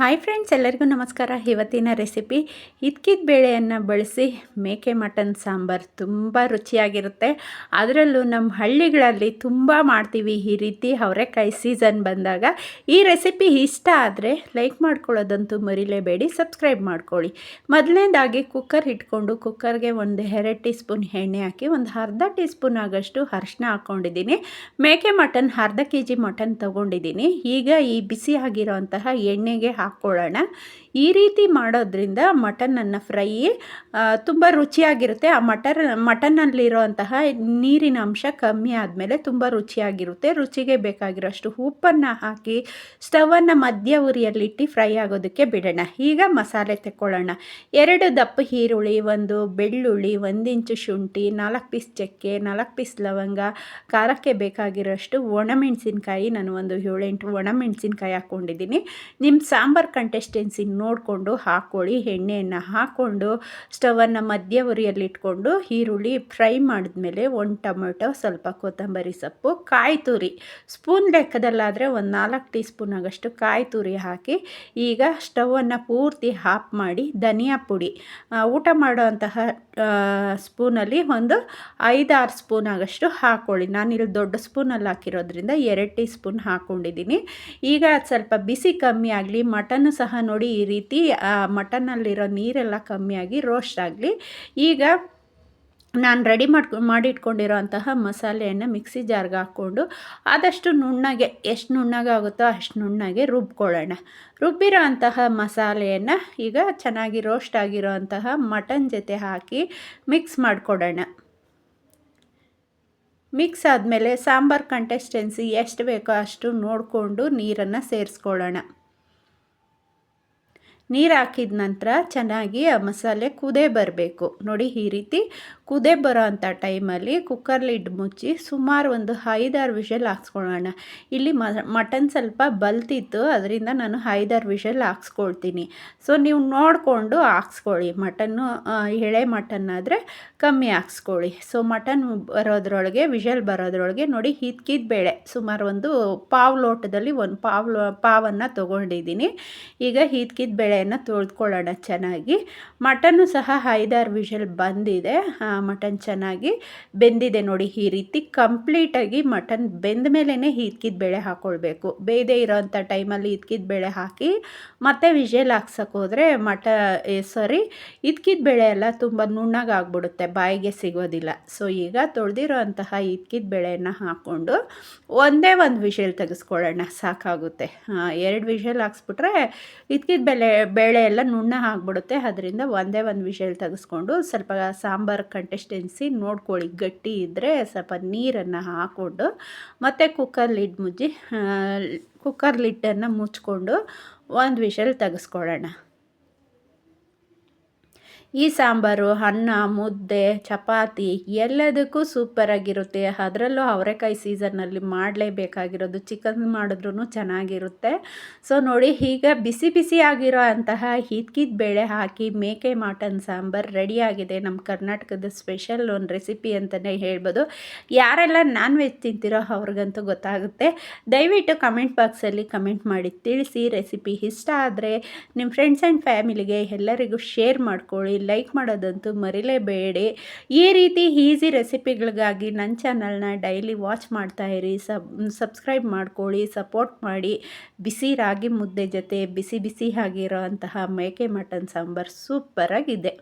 Hi friends, ಎಲ್ಲರಿಗೂ ನಮಸ್ಕಾರ. ಇವತ್ತಿನ ರೆಸಿಪಿ ಇದ್ಕಿದ ಬೇಳೆಯನ್ನು ಬಳಸಿ ಮೇಕೆ ಮಟನ್ ಸಾಂಬಾರು ತುಂಬ ರುಚಿಯಾಗಿರುತ್ತೆ. ಅದರಲ್ಲೂ ನಮ್ಮ ಹಳ್ಳಿಗಳಲ್ಲಿ ತುಂಬ ಮಾಡ್ತೀವಿ ಈ ರೀತಿ ಅವರೆಕಾಯಿ ಸೀಸನ್ ಬಂದಾಗ. ಈ ರೆಸಿಪಿ ಇಷ್ಟ ಆದರೆ ಲೈಕ್ ಮಾಡ್ಕೊಳ್ಳೋದಂತೂ ಮರಿಲೇಬೇಡಿ, ಸಬ್ಸ್ಕ್ರೈಬ್ ಮಾಡ್ಕೊಳ್ಳಿ. ಮೊದಲನೇದಾಗಿ ಕುಕ್ಕರ್ ಇಟ್ಕೊಂಡು ಕುಕ್ಕರ್ಗೆ ಒಂದು ಎರಡು ಟೀ ಸ್ಪೂನ್ ಎಣ್ಣೆ ಹಾಕಿ ಒಂದು ಅರ್ಧ ಟೀ ಸ್ಪೂನ್ ಆಗೋಷ್ಟು ಅರಿಶಿನ ಹಾಕ್ಕೊಂಡಿದ್ದೀನಿ. ಮೇಕೆ ಮಟನ್ ಅರ್ಧ ಕೆ ಜಿ ಮಟನ್ ತೊಗೊಂಡಿದ್ದೀನಿ. ಈಗ ಈ ಬಿಸಿ ಆಗಿರೋಂತಹ ಎಣ್ಣೆಗೆ ಹಾಕ್ಕೊಳ್ಳೋಣ ಈ ರೀತಿ ಮಾಡೋದ್ರಿಂದ ಮಟನನ್ನು ಫ್ರೈ ತುಂಬ ರುಚಿಯಾಗಿರುತ್ತೆ. ಆ ಮಟರ್, ಮಟನ್ನಲ್ಲಿರುವಂತಹ ನೀರಿನ ಅಂಶ ಕಮ್ಮಿ ಆದಮೇಲೆ ತುಂಬ ರುಚಿಯಾಗಿರುತ್ತೆ. ರುಚಿಗೆ ಬೇಕಾಗಿರೋಷ್ಟು ಉಪ್ಪನ್ನು ಹಾಕಿ ಸ್ಟವನ್ನು ಮಧ್ಯ ಉರಿಯಲ್ಲಿಟ್ಟು ಫ್ರೈ ಆಗೋದಕ್ಕೆ ಬಿಡೋಣ. ಈಗ ಮಸಾಲೆ ತೆಕ್ಕೊಳ್ಳೋಣ. ಎರಡು ದಪ್ಪ ಈರುಳ್ಳಿ, ಒಂದು ಬೆಳ್ಳುಳ್ಳಿ, ಒಂದಿಂಚು ಶುಂಠಿ, ನಾಲ್ಕು ಪೀಸ್ ಚಕ್ಕೆ, ನಾಲ್ಕು ಪೀಸ್ ಲವಂಗ, ಖಾರಕ್ಕೆ ಬೇಕಾಗಿರೋಷ್ಟು ಒಣಮೆಣಸಿನ್ಕಾಯಿ. ನಾನು ಒಂದು ಏಳೆಂಟು ಒಣಮೆಣಸಿನ್ಕಾಯಿ ಹಾಕ್ಕೊಂಡಿದ್ದೀನಿ. ನಿಮ್ಮ ಸಾಂಬಾರು ಕಂಟೆಸ್ಟೆನ್ಸಿ ನೋಡಿಕೊಂಡು ಹಾಕ್ಕೊಳ್ಳಿ ಎಣ್ಣೆಯನ್ನು ಹಾಕ್ಕೊಂಡು ಸ್ಟವನ್ನು ಮಧ್ಯ ಉರಿಯಲ್ಲಿಟ್ಕೊಂಡು ಈರುಳ್ಳಿ ಫ್ರೈ ಮಾಡಿದ್ಮೇಲೆ ಒಂದು ಟೊಮೆಟೊ, ಸ್ವಲ್ಪ ಕೊತ್ತಂಬರಿ ಸೊಪ್ಪು, ಕಾಯಿ ತುರಿ. ಸ್ಪೂನ್ ಲೆಕ್ಕದಲ್ಲಾದರೆ ಒಂದು ನಾಲ್ಕು ಟೀ ಸ್ಪೂನ್ ಆಗಷ್ಟು ಕಾಯಿ ತುರಿ ಹಾಕಿ ಈಗ ಸ್ಟವನ್ನು ಪೂರ್ತಿ ಹಾಫ್ ಮಾಡಿ ಧನಿಯಾ ಪುಡಿ. ಊಟ ಮಾಡುವಂತಹ ಸ್ಪೂನಲ್ಲಿ ಒಂದು ಐದಾರು ಸ್ಪೂನ್ ಆಗಷ್ಟು ಹಾಕ್ಕೊಳ್ಳಿ ನಾನಿಲ್ಲಿ ದೊಡ್ಡ ಸ್ಪೂನಲ್ಲಿ ಹಾಕಿರೋದ್ರಿಂದ ಎರಡು ಟೀ ಸ್ಪೂನ್ ಹಾಕ್ಕೊಂಡಿದ್ದೀನಿ ಈಗ ಸ್ವಲ್ಪ ಬಿಸಿ ಕಮ್ಮಿ ಆಗಲಿ ಮಟನ್ನು ಸಹ ನೋಡಿ ಈ ರೀತಿ ಮಟನ್ನಲ್ಲಿರೋ ನೀರೆಲ್ಲ ಕಮ್ಮಿಯಾಗಿ ರೋಸ್ಟ್ ಆಗಲಿ. ಈಗ ನಾನು ರೆಡಿ ಮಾಡ್ಕೊ ಮಾಡಿಟ್ಕೊಂಡಿರೋ ಅಂತಹ ಮಸಾಲೆಯನ್ನು ಮಿಕ್ಸಿ ಜಾರ್ಗೆ ಹಾಕ್ಕೊಂಡು ಆದಷ್ಟು ನುಣ್ಣಗೆ, ಎಷ್ಟು ನುಣ್ಣಗಾಗುತ್ತೋ ಅಷ್ಟು ನುಣ್ಣಗೆ ರುಬ್ಕೊಳ್ಳೋಣ. ರುಬ್ಬಿರೋ ಅಂತಹ ಮಸಾಲೆಯನ್ನು ಈಗ ಚೆನ್ನಾಗಿ ರೋಸ್ಟ್ ಆಗಿರೋ ಅಂತಹ ಮಟನ್ ಜೊತೆ ಹಾಕಿ ಮಿಕ್ಸ್ ಮಾಡಿಕೊಡೋಣ. ಮಿಕ್ಸ್ ಆದಮೇಲೆ ಸಾಂಬಾರು ಕಂಟೆಸ್ಟೆನ್ಸಿ ಎಷ್ಟು ಬೇಕೋ ಅಷ್ಟು ನೋಡಿಕೊಂಡು ನೀರನ್ನು ಸೇರಿಸ್ಕೊಳ್ಳೋಣ. ನೀರು ಹಾಕಿದ ನಂತರ ಚೆನ್ನಾಗಿ ಆ ಮಸಾಲೆ ಕುದೇ ಬರಬೇಕು. ನೋಡಿ ಈ ರೀತಿ ಕುದೇ ಬರೋ ಅಂಥ ಟೈಮಲ್ಲಿ ಕುಕ್ಕರ್ ಲಿಡ್ ಮುಚ್ಚಿ ಸುಮಾರು ಒಂದು ಐದಾರು ವಿಷಲ್ ಹಾಕ್ಸ್ಕೊಳ್ಳೋಣ. ಇಲ್ಲಿ ಮಟನ್ ಸ್ವಲ್ಪ ಬಲ್ತಿತ್ತು, ಅದರಿಂದ ನಾನು ಐದಾರು ವಿಷಲ್ ಹಾಕ್ಸ್ಕೊಳ್ತೀನಿ. ಸೊ, ನೀವು ನೋಡಿಕೊಂಡು ಹಾಕ್ಸ್ಕೊಳ್ಳಿ. ಮಟನ್ನು ಎಳೆ ಮಟನ್ ಆದರೆ ಕಮ್ಮಿ ಹಾಕ್ಸ್ಕೊಳ್ಳಿ. ಸೊ, ಮಟನ್ ಬರೋದ್ರೊಳಗೆ, ವಿಷಲ್ ಬರೋದ್ರೊಳಗೆ ನೋಡಿ ಹಿದ್ಕಿದ ಬೇಳೆ. ಸುಮಾರು ಒಂದು ಪಾವು ಲೋಟದಲ್ಲಿ ಒಂದು ಪಾವು ಪಾವನ್ನು ತೊಗೊಂಡಿದ್ದೀನಿ. ಈಗ ಹಿದ್ಕಿದ ಬೇಳೆಯನ್ನು ತೊಳ್ಕೊಳ್ಳೋಣ ಚೆನ್ನಾಗಿ. ಮಟನ್ನು ಸಹ ಐದಾರು ವಿಷಲ್ ಬಂದಿದೆ. ಮಟನ್ ಚೆನ್ನಾಗಿ ಬೆಂದಿದೆ ನೋಡಿ ಈ ರೀತಿ ಕಂಪ್ಲೀಟಾಗಿ ಮಟನ್ ಬೆಂದ ಮೇಲೇ ಹಿದ್ಕಿದ ಬೇಳೆ ಹಾಕ್ಕೊಳ್ಬೇಕು ಬೇಯದೇ ಇರೋವಂಥ ಟೈಮಲ್ಲಿ ಇದ್ಕಿದ ಬೇಳೆ ಹಾಕಿ ಮತ್ತೆ ವಿಷಲ್ ಹಾಕ್ಸಕ್ಕೆ ಹೋದರೆ ಮಟ ಸಾರಿ ಇದ್ಕಿದ ಬೇಳೆ ಎಲ್ಲ ತುಂಬ ನುಣ್ಣಗಾಗ್ಬಿಡುತ್ತೆ ಬಾಯಿಗೆ ಸಿಗೋದಿಲ್ಲ. ಸೊ ಈಗ ತೊಳೆದಿರೋ ಅಂತಹ ಇದ್ಕಿದ ಬೆಳೆಯನ್ನು ಹಾಕ್ಕೊಂಡು ಒಂದೇ ಒಂದು ವಿಷಲ್ ತೆಗೆಸ್ಕೊಳ್ಳೋಣ, ಸಾಕಾಗುತ್ತೆ. ಎರಡು ವಿಷಲ್ ಹಾಕ್ಸ್ಬಿಟ್ರೆ ಇದ್ಕಿದ ಬೇಳೆ ಬೇಳೆ ಎಲ್ಲ ನುಣ್ಣ ಆಗಿಬಿಡುತ್ತೆ. ಅದರಿಂದ ಒಂದೇ ಒಂದು ವಿಷಲ್ ತೆಗೆಸ್ಕೊಂಡು ಸ್ವಲ್ಪ ಸಾಂಬಾರು ಕನ್ಸಿಸ್ಟೆನ್ಸಿ ನೋಡ್ಕೊಳ್ಳಿ. ಗಟ್ಟಿ ಇದ್ದರೆ ಸ್ವಲ್ಪ ನೀರನ್ನು ಹಾಕ್ಕೊಂಡು ಮತ್ತು ಕುಕ್ಕರ್ ಲಿಡ್ ಮುಚ್ಚಿ ಕುಕ್ಕರ್ ಲಿಡ್ಡನ್ನು ಮುಚ್ಕೊಂಡು ಒಂದು ವಿಷಲ್ ತೆಗೆಸ್ಕೊಳ್ಳೋಣ. ಈ ಸಾಂಬಾರು, ಅನ್ನ, ಮುದ್ದೆ, ಚಪಾತಿ ಎಲ್ಲದಕ್ಕೂ ಸೂಪರಾಗಿರುತ್ತೆ ಅದರಲ್ಲೂ ಅವರೆಕಾಯಿ ಸೀಸನ್ನಲ್ಲಿ ಮಾಡಲೇಬೇಕಾಗಿರೋದು, ಚಿಕನ್ ಮಾಡಿದ್ರೂ ಚೆನ್ನಾಗಿರುತ್ತೆ. ಸೊ ನೋಡಿ, ಈಗ ಬಿಸಿ ಬಿಸಿ ಆಗಿರೋ ಅಂತಹ ಹಿದ್ಕಿದ ಬೇಳೆ ಹಾಕಿ ಮೇಕೆ ಮಟನ್ ಸಾಂಬಾರು ರೆಡಿಯಾಗಿದೆ ನಮ್ಮ ಕರ್ನಾಟಕದ ಸ್ಪೆಷಲ್ ಒಂದು ರೆಸಿಪಿ ಅಂತಲೇ ಹೇಳ್ಬೋದು. ಯಾರೆಲ್ಲ ನಾನ್ ವೆಜ್ ತಿಂತಿರೋ ಅವ್ರಿಗಂತೂ ಗೊತ್ತಾಗುತ್ತೆ. ದಯವಿಟ್ಟು ಕಮೆಂಟ್ ಬಾಕ್ಸಲ್ಲಿ ಕಮೆಂಟ್ ಮಾಡಿ ತಿಳಿಸಿ ರೆಸಿಪಿ ಇಷ್ಟ ಆದರೆ ನಿಮ್ಮ ಫ್ರೆಂಡ್ಸ್ ಆ್ಯಂಡ್ ಫ್ಯಾಮಿಲಿಗೆ ಎಲ್ಲರಿಗೂ ಶೇರ್ ಮಾಡ್ಕೊಳ್ಳಿ. ಲೈಕ್ ಮಾಡೋದಂತೂ ಮರಿಲೇಬೇಡಿ. ಈ ರೀತಿ ಈಸಿ ರೆಸಿಪಿಗಳಿಗಾಗಿ ನನ್ನ ಚಾನಲ್ನ ಡೈಲಿ ವಾಚ್ ಮಾಡ್ತಾ ಇರಿ. ಸಬ್ ಸಬ್ಸ್ಕ್ರೈಬ್ ಮಾಡ್ಕೊಳ್ಳಿ ಸಪೋರ್ಟ್ ಮಾಡಿ. ಬಿಸಿ ರಾಗಿ ಮುದ್ದೆ ಜೊತೆ ಬಿಸಿ ಬಿಸಿ ಆಗಿರೋ ಅಂತಹ ಮೇಕೆ ಮಟನ್ ಸಾಂಬಾರು ಸೂಪರಾಗಿದೆ.